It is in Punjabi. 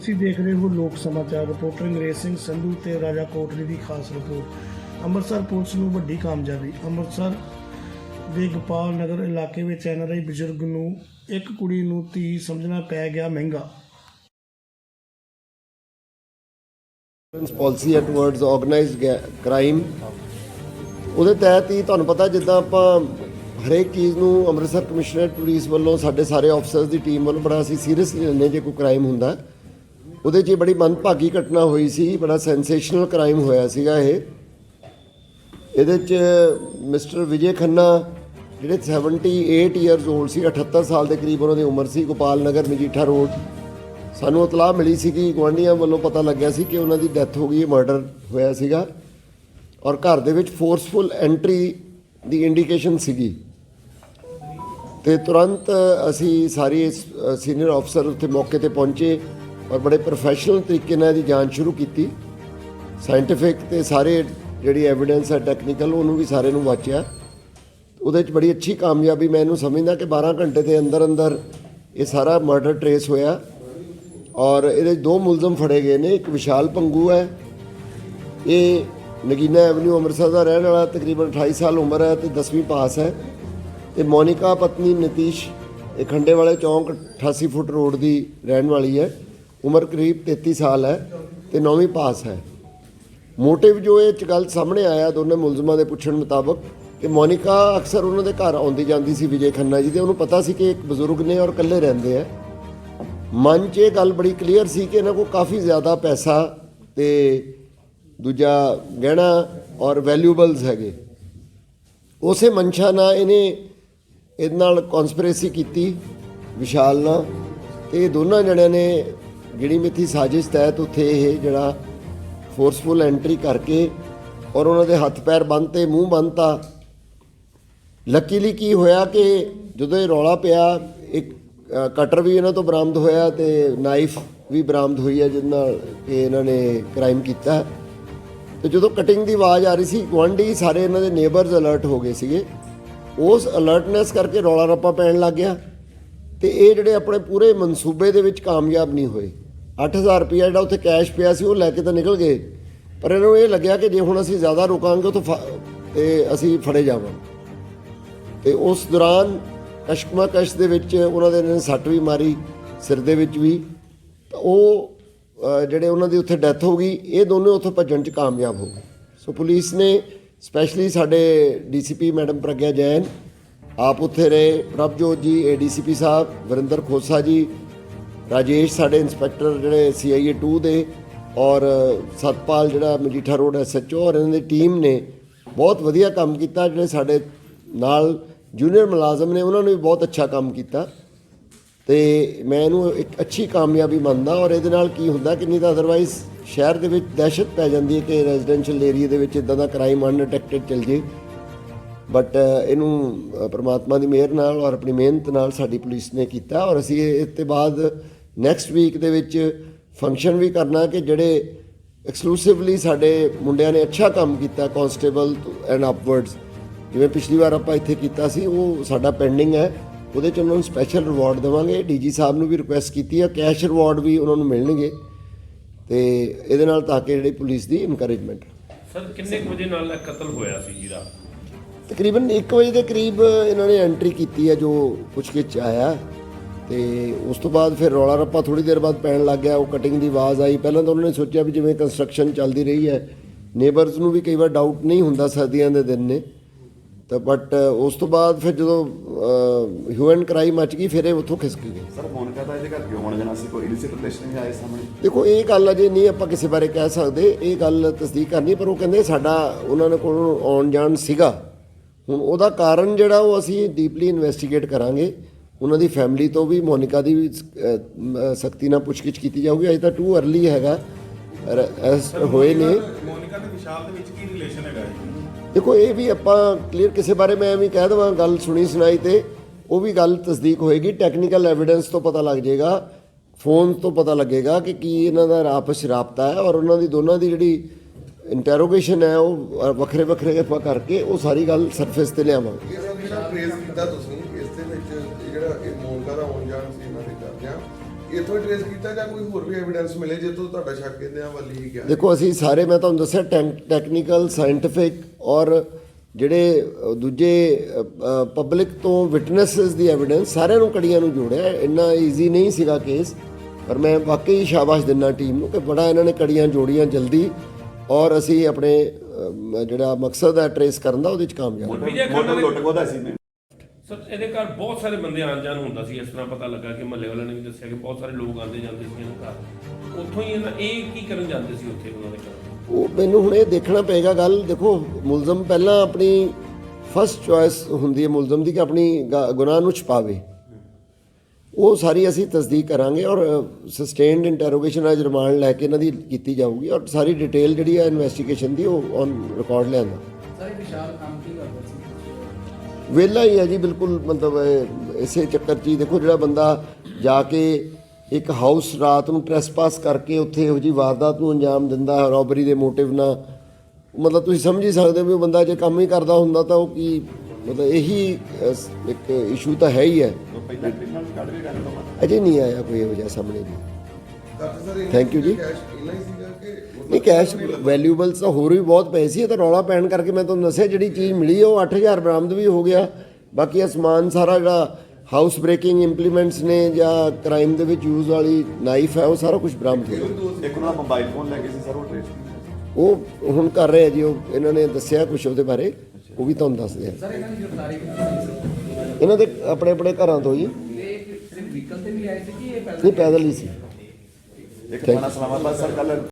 ਤੁਸੀਂ ਦੇਖ ਰਹੇ ਹੋ ਲੋਕ ਸਮਾਚਾਰ ਰਿਪੋਰਟਰ ਅੰਗਰੇਜ਼ ਸਿੰਘ ਸੰਧੂ ਤੇ ਰਾਜਾ ਕੋਟਲੀ ਦੀ ਖਾਸ ਰਿਪੋਰਟ। ਅੰਮ੍ਰਿਤਸਰ ਪੁਲਿਸ ਨੂੰ ਵੱਡੀ ਕਾਮਯਾਬੀ। ਅੰਮ੍ਰਿਤਸਰ ਦੇ ਗੋਪਾਲ ਨਗਰ ਇਲਾਕੇ ਵਿੱਚ ਐਨਆਰਆਈ ਬਜ਼ੁਰਗ ਨੂੰ ਇੱਕ ਕੁੜੀ ਨੂੰ ਧੀ ਸਮਝਣਾ ਪੈ ਗਿਆ ਮਹਿੰਗਾ। ਇੰਸ਼ੋਰੈਂਸ ਪਾਲਿਸੀ ਹੈ ਆਰਗੇਨਾਈਜ਼ਡ ਕ੍ਰਾਈਮ ਉਹਦੇ ਤਹਿਤ ਹੀ ਤੁਹਾਨੂੰ ਪਤਾ ਜਿੱਦਾਂ ਆਪਾਂ ਹਰੇਕ ਚੀਜ਼ ਨੂੰ ਅੰਮ੍ਰਿਤਸਰ ਕਮਿਸ਼ਨਰੇਟ ਪੁਲਿਸ ਵੱਲੋਂ ਸਾਡੇ ਸਾਰੇ ਆਫਸਰਸ ਦੀ ਟੀਮ ਵੱਲੋਂ ਬੜਾ ਅਸੀਂ ਸੀਰੀਅਸਲੀ ਲੈਂਦੇ ਜੇ ਕੋਈ ਕ੍ਰਾਈਮ ਹੁੰਦਾ। ਉਹਦੇ 'ਚ ਇਹ ਬੜੀ ਮੰਦਭਾਗੀ ਘਟਨਾ ਹੋਈ ਸੀ, ਬੜਾ ਸੈਂਸੇਸ਼ਨਲ ਕ੍ਰਾਈਮ ਹੋਇਆ ਸੀਗਾ ਇਹ। ਇਹਦੇ 'ਚ ਮਿਸਟਰ ਵਿਜੇ ਖੰਨਾ, ਜਿਹੜੇ 78 ਇਅਰਸ 올ਡ ਸੀ 78 ਸਾਲ ਦੇ ਕਰੀਬ ਉਹਨਾਂ ਦੀ ਉਮਰ ਸੀ, ਗੋਪਾਲ ਨਗਰ, ਮਜੀਠਾ ਰੋਡ। ਸਾਨੂੰ ਇਤਲਾਹ ਮਿਲੀ ਸੀ ਕਿ ਗੁਆਂਢੀਆਂ ਵੱਲੋਂ ਪਤਾ ਲੱਗਿਆ ਸੀ ਕਿ ਉਹਨਾਂ ਦੀ ਡੈਥ ਹੋ ਗਈ ਹੈ ਮਰਡਰ ਹੋਇਆ ਸੀਗਾ। ਔਰ ਘਰ ਦੇ ਵਿੱਚ ਫੋਰਸਫੁਲ ਐਂਟਰੀ ਦੀ ਇੰਡੀਕੇਸ਼ਨ ਸੀਗੀ। ਤੇ ਤੁਰੰਤ ਅਸੀਂ ਸਾਰੇ ਸੀਨੀਅਰ ਅਫਸਰ ਉੱਥੇ ਮੌਕੇ ਤੇ ਪਹੁੰਚੇ। ਔਰ ਬੜੇ ਪ੍ਰੋਫੈਸ਼ਨਲ ਤਰੀਕੇ ਨਾਲ ਇਹਦੀ ਜਾਂਚ ਸ਼ੁਰੂ ਕੀਤੀ। ਸਾਇੰਟੀਫਿਕ ਤੇ ਸਾਰੇ ਜਿਹੜੀ ਐਵੀਡੈਂਸ ਹੈ ਟੈਕਨੀਕਲ ਉਹਨੂੰ ਵੀ ਸਾਰੇ ਨੂੰ ਵਾਚਿਆ। ਉਹਦੇ 'ਚ ਬੜੀ ਅੱਛੀ ਕਾਮਯਾਬੀ, ਮੈਂ ਇਹਨੂੰ ਸਮਝਦਾ ਕਿ 12 ਘੰਟੇ ਦੇ ਅੰਦਰ ਅੰਦਰ ਇਹ ਸਾਰਾ ਮਰਡਰ ਟਰੇਸ ਹੋਇਆ। ਔਰ ਇਹਦੇ 'ਚ ਦੋ ਮੁਲਜ਼ਮ ਫੜੇ ਗਏ ਨੇ, ਇੱਕ ਵਿਸ਼ਾਲ ਪੰਗੂ ਹੈ। ਇਹ ਨਗੀਨਾ ਐਵਨਿਊ ਅੰਮ੍ਰਿਤਸਰ ਦਾ ਰਹਿਣ ਵਾਲਾ, ਤਕਰੀਬਨ 28 ਸਾਲ ਉਮਰ ਹੈ ਤੇ 10ਵੀਂ ਪਾਸ ਹੈ। ਤੇ ਮੋਨਿਕਾ, ਪਤਨੀ ਨਤੀਸ਼, ਇਹ ਖੰਡੇ ਵਾਲੇ ਚੌਂਕ 88 ਫੁੱਟ ਰੋਡ ਦੀ ਰਹਿਣ ਵਾਲੀ ਹੈ। ਉਮਰ ਕਰੀਬ 33 ਸਾਲ ਹੈ ਤੇ 9ਵੀਂ ਪਾਸ ਹੈ। ਮੋਟਿਵ ਜੋ ਇਹ ਚ ਗੱਲ ਸਾਹਮਣੇ ਆਇਆ, ਦੋਨੇ ਮੁਲਜ਼ਮਾਂ ਦੇ ਪੁੱਛਣ ਮੁਤਾਬਕ ਕਿ ਮੋਨਿਕਾ ਅਕਸਰ ਉਹਨਾਂ ਦੇ ਘਰ ਆਉਂਦੀ ਜਾਂਦੀ ਸੀ ਵਿਜੇ ਖੰਨਾ ਜੀ ਦੇ ਉਹਨੂੰ ਪਤਾ ਸੀ ਕਿ ਇੱਕ ਬਜ਼ੁਰਗ ਨੇ ਔਰ ਇਕੱਲੇ ਰਹਿੰਦੇ ਆ। ਮਨ 'ਚ ਇਹ ਗੱਲ ਬੜੀ ਕਲੀਅਰ ਸੀ ਕਿ ਇਹਨਾਂ ਕੋਲ ਕਾਫੀ ਜ਼ਿਆਦਾ ਪੈਸਾ ਤੇ ਦੂਜਾ ਗਹਿਣਾ ਔਰ ਵੈਲਿਊਬਲਸ ਹੈਗੇ। ਉਸੇ ਮਨਸ਼ਾ ਨਾਲ ਇਹਨੇ ਇਹਦੇ ਨਾਲ ਕਨਸਪੀਰੇਸੀ ਕੀਤੀ, ਵਿਸ਼ਾਲ ਨਾਲ ਤੇ ਇਹ ਦੋਨਾਂ ਜਣਿਆਂ ਨੇ ਜਿਹੜੀ ਮਿੱਥੀ ਸਾਜ਼ਿਸ਼ ਤਹਿਤ ਉੱਥੇ ਇਹ ਜਿਹੜਾ ਫੋਰਸਫੁਲ ਐਂਟਰੀ ਕਰਕੇ ਔਰ ਉਹਨਾਂ ਦੇ ਹੱਥ ਪੈਰ ਬੰਨ੍ਹਤੇ ਮੂੰਹ ਬੰਨਤਾ ਲੱਕੀਲੀ ਕੀ ਹੋਇਆ ਕਿ ਜਦੋਂ ਇਹ ਰੌਲਾ ਪਿਆ, ਇੱਕ ਕਟਰ ਵੀ ਇਹਨਾਂ ਤੋਂ ਬਰਾਮਦ ਹੋਇਆ ਤੇ ਨਾਈਫ ਵੀ ਬਰਾਮਦ ਹੋਈ ਹੈ ਜਿਹਦੇ ਨਾਲ ਕਿ ਇਹਨਾਂ ਨੇ ਕ੍ਰਾਈਮ ਕੀਤਾ। ਤੇ ਜਦੋਂ ਕਟਿੰਗ ਦੀ ਆਵਾਜ਼ ਆ ਰਹੀ ਸੀ, ਗੁਆਂਢੀ ਸਾਰੇ ਇਹਨਾਂ ਦੇ ਨੇਬਰਸ ਅਲਰਟ ਹੋ ਗਏ ਸੀਗੇ। ਉਸ ਅਲਰਟਨੈਸ ਕਰਕੇ ਰੌਲਾ ਰੱਪਾ ਪੈਣ ਲੱਗ ਗਿਆ। ਤੇ ਇਹ ਜਿਹੜੇ ਆਪਣੇ ਪੂਰੇ ਮਨਸੂਬੇ ਦੇ ਵਿੱਚ ਕਾਮਯਾਬ ਨਹੀਂ ਹੋਏ। 8000 ਰੁਪਇਆ ਜਿਹੜਾ ਉੱਥੇ ਕੈਸ਼ ਪਿਆ ਸੀ, ਉਹ ਲੈ ਕੇ ਤਾਂ ਨਿਕਲ ਗਏ। ਪਰ ਇਹਨਾਂ ਨੂੰ ਇਹ ਲੱਗਿਆ ਕਿ ਜੇ ਹੁਣ ਅਸੀਂ ਜ਼ਿਆਦਾ ਰੁਕਾਂਗੇ ਤਾਂ ਤੇ ਅਸੀਂ ਫੜੇ ਜਾਵਾਂਗੇ। ਤੇ ਉਸ ਦੌਰਾਨ ਕਸ਼ਕਮਾ ਕਸ਼ ਦੇ ਵਿੱਚ ਉਹਨਾਂ ਦੇ ਇਹਨਾਂ ਨੇ ਸੱਟ ਵੀ ਮਾਰੀ, ਸਿਰ ਦੇ ਵਿੱਚ ਵੀ। ਤਾਂ ਉਹ ਜਿਹੜੇ ਉਹਨਾਂ ਦੀ ਉੱਥੇ ਡੈਥ ਹੋ ਗਈ, ਇਹ ਦੋਨੇ ਉੱਥੋਂ ਭੱਜਣ 'ਚ ਕਾਮਯਾਬ ਹੋ ਗਏ। ਸੋ ਪੁਲਿਸ ਨੇ ਸਪੈਸ਼ਲੀ ਸਾਡੇ ਡੀਸੀਪੀ ਮੈਡਮ ਪ੍ਰਗਿਆ ਜੈਨ ਆਪ ਉੱਥੇ ਰਹੇ। ਪ੍ਰਭਜੋਤ ਜੀ ਏਡੀਸੀਪੀ ਸਾਹਿਬ, ਵਰਿੰਦਰ ਖੋਸਾ ਜੀ, ਰਾਜੇਸ਼ ਸਾਡੇ ਇੰਸਪੈਕਟਰ ਜਿਹੜੇ ਸੀਆਈਏ 2 ਦੇ, ਔਰ ਸਤਪਾਲ ਜਿਹੜਾ ਮਜੀਠਾ ਰੋਡ ਐਸਐਚਓ ਔਰ ਇਹਨਾਂ ਦੀ ਟੀਮ ਨੇ ਬਹੁਤ ਵਧੀਆ ਕੰਮ ਕੀਤਾ। ਜਿਹੜੇ ਸਾਡੇ ਨਾਲ ਜੂਨੀਅਰ ਮੁਲਾਜ਼ਮ ਨੇ, ਉਹਨਾਂ ਨੇ ਵੀ ਬਹੁਤ ਅੱਛਾ ਕੰਮ ਕੀਤਾ। ਤੇ ਮੈਂ ਇਹਨੂੰ ਇੱਕ ਅੱਛੀ ਕਾਮਯਾਬੀ ਮੰਨਦਾ, ਔਰ ਇਹਦੇ ਨਾਲ ਕੀ ਹੁੰਦਾ ਕਿ ਨਹੀਂ ਤਾਂ ਅਦਰਵਾਈਜ਼ ਸ਼ਹਿਰ ਦੇ ਵਿੱਚ ਦਹਿਸ਼ਤ ਪੈ ਜਾਂਦੀ ਹੈ ਕਿ ਰੈਜ਼ੀਡੈਂਸ਼ੀਅਲ ਏਰੀਆ ਦੇ ਵਿੱਚ ਇਦਾਂ ਦਾ ਕ੍ਰਾਈਮ ਅਨਡਿਟੈਕਟਡ ਚੱਲ ਜੇ। ਬਟ uh, ਇਹਨੂੰ ਅ, ਪ੍ਰਮਾਤਮਾ ਦੀ ਮਿਹਰ ਨਾਲ ਔਰ ਆਪਣੀ ਮਿਹਨਤ ਨਾਲ ਸਾਡੀ ਪੁਲਿਸ ਨੇ ਕੀਤਾ ਔਰ ਅਸੀਂ ਇਸ ਤੋਂ ਬਾਅਦ ਨੈਕਸਟ ਵੀਕ ਦੇ ਵਿੱਚ ਫੰਕਸ਼ਨ ਵੀ ਕਰਨਾ ਕਿ ਜਿਹੜੇ ਐਕਸਕਲੂਸਿਵਲੀ ਸਾਡੇ ਮੁੰਡਿਆਂ ਨੇ ਅੱਛਾ ਕੰਮ ਕੀਤਾ ਕਨਸਟੇਬਲ ਐਂਡ ਅਪਵਰਡਸ ਜਿਵੇਂ ਪਿਛਲੀ ਵਾਰ ਆਪਾਂ ਇੱਥੇ ਕੀਤਾ ਸੀ ਉਹ ਸਾਡਾ ਪੈਂਡਿੰਗ ਹੈ। ਉਹਦੇ ਚ ਉਹਨਾਂ ਨੂੰ ਸਪੈਸ਼ਲ ਰਿਵਾਰਡ ਦੇਵਾਂਗੇ। ਡੀਜੀ ਸਾਹਿਬ ਨੂੰ ਵੀ ਰਿਕੁਐਸਟ ਕੀਤੀ ਹੈ ਕੈਸ਼ ਰਿਵਾਰਡ ਵੀ ਉਹਨਾਂ ਨੂੰ ਮਿਲਣਗੇ। ਤੇ ਇਹਦੇ ਨਾਲ ਤਾਂ ਕਿ ਜਿਹੜੀ ਪੁਲਿਸ ਦੀ ਇਨਕਰੇਜਮੈਂਟ ਸਰ ਕਿੰਨੇ ਵਜੇ ਨਾਲ ਕਤਲ ਹੋਇਆ ਸੀ ਜੀਰਾ ਤਕਰੀਬਨ 1 ਵਜੇ ਦੇ ਕਰੀਬ ਇਹਨਾਂ ਨੇ ਐਂਟਰੀ ਕੀਤੀ ਹੈ ਜੋ ਪੁੱਛਗਿੱਛ ਆਇਆ। ਤੇ ਉਸ ਤੋਂ ਬਾਅਦ ਫਿਰ ਰੌਲਾ ਰੱਪਾ ਥੋੜੀ ਦੇਰ ਬਾਅਦ ਪੈਣ ਲੱਗ ਗਿਆ ਉਹ ਕਟਿੰਗ ਦੀ ਆਵਾਜ਼ ਆਈ। ਪਹਿਲਾਂ ਤਾਂ ਉਹਨਾਂ ਨੇ ਸੋਚਿਆ ਵੀ ਜਿਵੇਂ ਕੰਸਟਰਕਸ਼ਨ ਚੱਲਦੀ ਰਹੀ ਹੈ ਨੇਬਰਸ ਨੂੰ ਵੀ ਕਈ ਵਾਰ ਡਾਊਟ ਨਹੀਂ ਹੁੰਦਾ ਸਰਦੀਆਂ ਦੇ ਦਿਨ ਨੇ। ਤਾਂ ਬਟ ਉਸ ਤੋਂ ਬਾਅਦ ਫਿਰ ਜਦੋਂ ਹਿਊ ਐਂਡ ਕਰਾਈ ਮਚ ਗਈ ਫਿਰ ਇਹ ਉੱਥੋਂ ਖਿਸਕ ਗਏ। ਸਰ ਫੋਨ ਕਰਦਾ ਇਹਦੇ ਘਰ ਕਿਉਂ ਆਉਣ ਜਾਣਾ ਸੀ? ਕੋਈ ਇਲਿਸਿਟ ਰਿਲੇਸ਼ਨ ਨਹੀਂ ਆਏ ਸਾਹਮਣੇ? ਦੇਖੋ ਇਹ ਗੱਲ ਅਜੇ ਨਹੀਂ ਆਪਾਂ ਕਿਸੇ ਬਾਰੇ ਕਹਿ ਸਕਦੇ। ਇਹ ਗੱਲ ਤਸਦੀਕ ਕਰਨੀ ਪਰ ਉਹ ਕਹਿੰਦੇ ਸਾਡਾ ਉਹਨਾਂ ਨੇ ਕੋਲ ਆਉਣ ਜਾਣ ਸੀਗਾ। ਹੁਣ ਉਹਦਾ ਕਾਰਨ ਜਿਹੜਾ ਉਹ ਅਸੀਂ ਡੀਪਲੀ ਇਨਵੈਸਟੀਗੇਟ ਕਰਾਂਗੇ। ਉਹਨਾਂ ਦੀ ਫੈਮਿਲੀ ਤੋਂ ਵੀ ਮੋਨਿਕਾ ਦੀ ਵੀ ਸਖਤੀ ਨਾਲ ਪੁੱਛਗਿੱਛ ਕੀਤੀ ਜਾਊਗੀ। ਅਜੇ ਤਾਂ ਟੂ ਅਰਲੀ ਹੈਗਾ। ਐਸ ਹੋਏ ਨੇ। ਮੋਨਿਕਾ ਤੇ ਵਿਸ਼ਾਲ ਦੇ ਵਿੱਚ ਕੀ ਰਿਲੇਸ਼ਨ ਹੈਗਾ ਦੇਖੋ ਇਹ ਵੀ ਆਪਾਂ ਕਲੀਅਰ ਕਿਸੇ ਬਾਰੇ ਮੈਂ ਐਵੇਂ ਕਹਿ ਦਵਾਂ ਗੱਲ ਸੁਣੀ ਸੁਣਾਈ ਤੇ ਉਹ ਵੀ ਗੱਲ ਤਸਦੀਕ ਹੋਏਗੀ। ਟੈਕਨੀਕਲ ਐਵੀਡੈਂਸ ਤੋਂ ਪਤਾ ਲੱਗ ਜਾਏਗਾ। ਫੋਨ ਤੋਂ ਪਤਾ ਲੱਗੇਗਾ ਕਿ ਕੀ ਇਹਨਾਂ ਦਾ ਆਪਸ 'ਚ ਰਾਬਤਾ ਹੈ ਔਰ ਉਹਨਾਂ ਦੀ ਦੋਨਾਂ ਦੀ ਜਿਹੜੀ ਇੰਟਰੋਗੇਸ਼ਨ ਹੈ ਉਹ ਵੱਖਰੇ ਵੱਖਰੇ ਆਪਾਂ ਕਰਕੇ ਉਹ ਸਾਰੀ ਗੱਲ ਸਰਫੇਸ ਤੇ ਲਿਆਵਾਂਗੇ। ਇਹਦਾ ਜਿਹੜਾ ਟ੍ਰੇਸ ਕੀਤਾ ਤੁਸੀਂ ਇਸ ਦੇ ਵਿੱਚ ਇਹ ਜਿਹੜਾ ਇਹ ਮੋਨਕਾ ਦਾ ਆਉਣ ਜਾਣ ਸੀ ਇਹਨਾਂ ਦੇ ਕਰਦਿਆਂ ਇਥੋਂ ਟ੍ਰੇਸ ਕੀਤਾ ਜਾਂ ਕੋਈ ਹੋਰ ਵੀ ਐਵੀਡੈਂਸ ਮਿਲੇ ਜੇ ਤੋਂ ਤੁਹਾਡਾ ਸ਼ੱਕ ਇਹਦੇ ਵੱਲ ਹੀ ਗਿਆ? ਦੇਖੋ ਅਸੀਂ ਸਾਰੇ ਮੈਂ ਤੁਹਾਨੂੰ ਦੱਸਿਆ ਟੈਕਨੀਕਲ ਸਾਇੰਟਿਫਿਕ ਔਰ ਜਿਹੜੇ ਦੂਜੇ ਪਬਲਿਕ ਤੋਂ ਵਿਟਨੈਸਸ ਦੀ ਐਵੀਡੈਂਸ ਸਾਰਿਆਂ ਨੂੰ ਕੜੀਆਂ ਨੂੰ ਜੋੜਿਆ। ਇੰਨਾ ਈਜ਼ੀ ਨਹੀਂ ਸੀਗਾ ਕੇਸ ਪਰ ਮੈਂ ਵਾਕਈ ਸ਼ਾਬਾਸ਼ ਦਿੰਦਾ ਟੀਮ ਨੂੰ ਕਿ ਬੜਾ ਇਹਨਾਂ ਨੇ ਕੜੀਆਂ ਜੋੜੀਆਂ ਜਲਦੀ। ਔਰ ਅਸੀਂ ਆਪਣੇ ਅ, ਜਿਹੜਾ ਮਕਸਦ ਹੈ ਟਰੇਸ ਕਰਨ ਦਾ ਉਹਦੇ ਵਿੱਚ ਕਾਮਯਾਬ ਮੋਟਰ ਨੇ ਲੁੱਟ ਕੋਦਾ ਸੀ ਮੈਂ। ਸਰ ਇਹਦੇ ਘਰ ਬਹੁਤ ਸਾਰੇ ਬੰਦੇ ਆਣ ਜਾਣ ਹੁੰਦਾ ਸੀ ਇਸ ਤਰ੍ਹਾਂ ਪਤਾ ਲੱਗਾ ਕਿ ਮਹੱਲੇ ਵਾਲਿਆਂ ਨੇ ਵੀ ਦੱਸਿਆ ਕਿ ਬਹੁਤ ਸਾਰੇ ਲੋਕ ਆਉਂਦੇ ਜਾਂਦੇ ਸੀ ਇਹਨਾਂ ਘਰ। ਉੱਥੋਂ ਹੀ ਇਹਨਾਂ ਇਹ ਕੀ ਕਰਨ ਜਾਂਦੇ ਸੀ ਉੱਥੇ ਉਹਨਾਂ ਦੇ ਘਰ? ਉਹ ਮੈਨੂੰ ਹੁਣ ਇਹ ਦੇਖਣਾ ਪਏਗਾ ਗੱਲ ਦੇਖੋ ਮੁਲਜ਼ਮ ਪਹਿਲਾਂ ਆਪਣੀ ਫਸਟ ਚੁਆਇਸ ਹੁੰਦੀ ਹੈ ਮੁਲਜ਼ਮ ਦੀ ਕਿ ਆਪਣੀ ਗ- ਗੁਨਾਹ ਨੂੰ ਛੁਪਾਵੇ। ਉਹ ਸਾਰੀ ਅਸੀਂ ਤਸਦੀਕ ਕਰਾਂਗੇ ਔਰ ਸਸਟੇਨਡ ਇੰਟਰੋਗੇਸ਼ਨ ਅੱਜ ਰਿਮਾਂਡ ਲੈ ਕੇ ਇਹਨਾਂ ਦੀ ਕੀਤੀ ਜਾਊਗੀ ਔਰ ਸਾਰੀ ਡਿਟੇਲ ਜਿਹੜੀ ਹੈ ਇਨਵੈਸਟੀਗੇਸ਼ਨ ਦੀ ਉਹ ਔਨ ਰਿਕਾਰਡ ਲਿਆਂਦਾ ਸਾਰੇ ਵਿਸ਼ਾਲ ਕੰਮ ਕੀ ਕਰਦਾ ਸੀ? ਵਿਹਲਾ ਹੀ ਹੈ ਜੀ ਬਿਲਕੁਲ ਮਤਲਬ ਇਸੇ ਚੱਕਰ 'ਚ ਦੇਖੋ ਜਿਹੜਾ ਬੰਦਾ ਜਾ ਕੇ ਇੱਕ ਹਾਊਸ ਰਾਤ ਨੂੰ ਟ੍ਰੈਸਪਾਸ ਕਰਕੇ ਉੱਥੇ ਇਹੋ ਜੀ ਵਾਰਦਾਤ ਨੂੰ ਅੰਜਾਮ ਦਿੰਦਾ ਹੈ ਰੋਬਰੀ ਦੇ ਮੋਟਿਵ ਨਾਲ। ਮਤਲਬ ਤੁਸੀਂ ਸਮਝ ਹੀ ਸਕਦੇ ਹੋ ਵੀ ਉਹ ਬੰਦਾ ਜੇ ਕੰਮ ਹੀ ਕਰਦਾ ਹੁੰਦਾ ਤਾਂ ਉਹ ਕੀ ਮਤਲਬ ਇਹੀ ਇੱਕ ਇਸ਼ੂ ਤਾਂ ਹੈ ਹੀ ਹੈ। ਕੱਢ ਕੇ ਤੋਂ ਅਜੇ ਨਹੀਂ ਆਇਆ ਕੋਈ ਇਹੋ ਜਿਹਾ ਸਾਹਮਣੇ ਜੀ। ਡਾਕਟਰ ਸਰ Thank you ਜੀ। ਕੈਸ਼ ਇੰਨਾ ਹੀ ਸੀਗਾ ਕਿ ਮਤਲਬ ਨਹੀਂ ਕੈਸ਼ ਵੈਲਿਊਬਲਸ ਤਾਂ ਹੋਰ ਵੀ ਬਹੁਤ ਪਏ ਸੀ ਇਹ ਤਾਂ ਰੌਲਾ ਪੈਣ ਕਰਕੇ ਮੈਂ ਤੁਹਾਨੂੰ ਦੱਸਿਆ ਜਿਹੜੀ ਚੀਜ਼ ਮਿਲੀ ਉਹ 8000 ਬਰਾਮਦ ਵੀ ਹੋ ਗਿਆ। ਬਾਕੀ ਇਹ ਸਮਾਨ ਸਾਰਾ ਜਿਹੜਾ ਹਾਊਸ ਬ੍ਰੇਕਿੰਗ ਇੰਪਲੀਮੈਂਟਸ ਨੇ ਜਾਂ ਕ੍ਰਾਈਮ ਦੇ ਵਿੱਚ ਯੂਜ਼ ਵਾਲੀ ਨਾਈਫ ਹੈ ਉਹ ਸਾਰਾ ਕੁਝ ਬਰਾਮਦ ਹੋ ਗਿਆ। ਇੱਕ ਉਹਨਾਂ ਦਾ ਮੋਬਾਈਲ ਫੋਨ ਲੈ ਕੇ ਸੀ ਸਰ ਉਹ ਟ੍ਰੇਸ ਉਹ ਹੁਣ ਕਰ ਰਹੇ ਆ ਜੀ ਉਹ ਇਹਨਾਂ ਨੇ ਦੱਸਿਆ ਕੁਝ ਉਹਦੇ ਬਾਰੇ। ਉਹ ਵੀ ਤੁਹਾਨੂੰ ਦੱਸਦੇ ਆ ਸਰ ਇਹਨਾਂ ਦੀ ਗ੍ਰਿਫਤਾਰੀ ਇਹਨਾਂ ਆਪਣੇ ਆਪਣੇ ਘਰਾਂ ਤੋਂ ਜੀ। ਤੇ ਇਹ ਸਿਰਫ ਵਹੀਕਲ ਤੇ ਵੀ ਆਏ ਸੀ ਕਿ ਇਹ ਨਹੀਂ ਪੈਦਲ ਹੀ ਸੀ। ਇੱਕ ਥਾਣਾ ਸਲਾਮਾਬਾਦ ਸਰ ਕੱਲ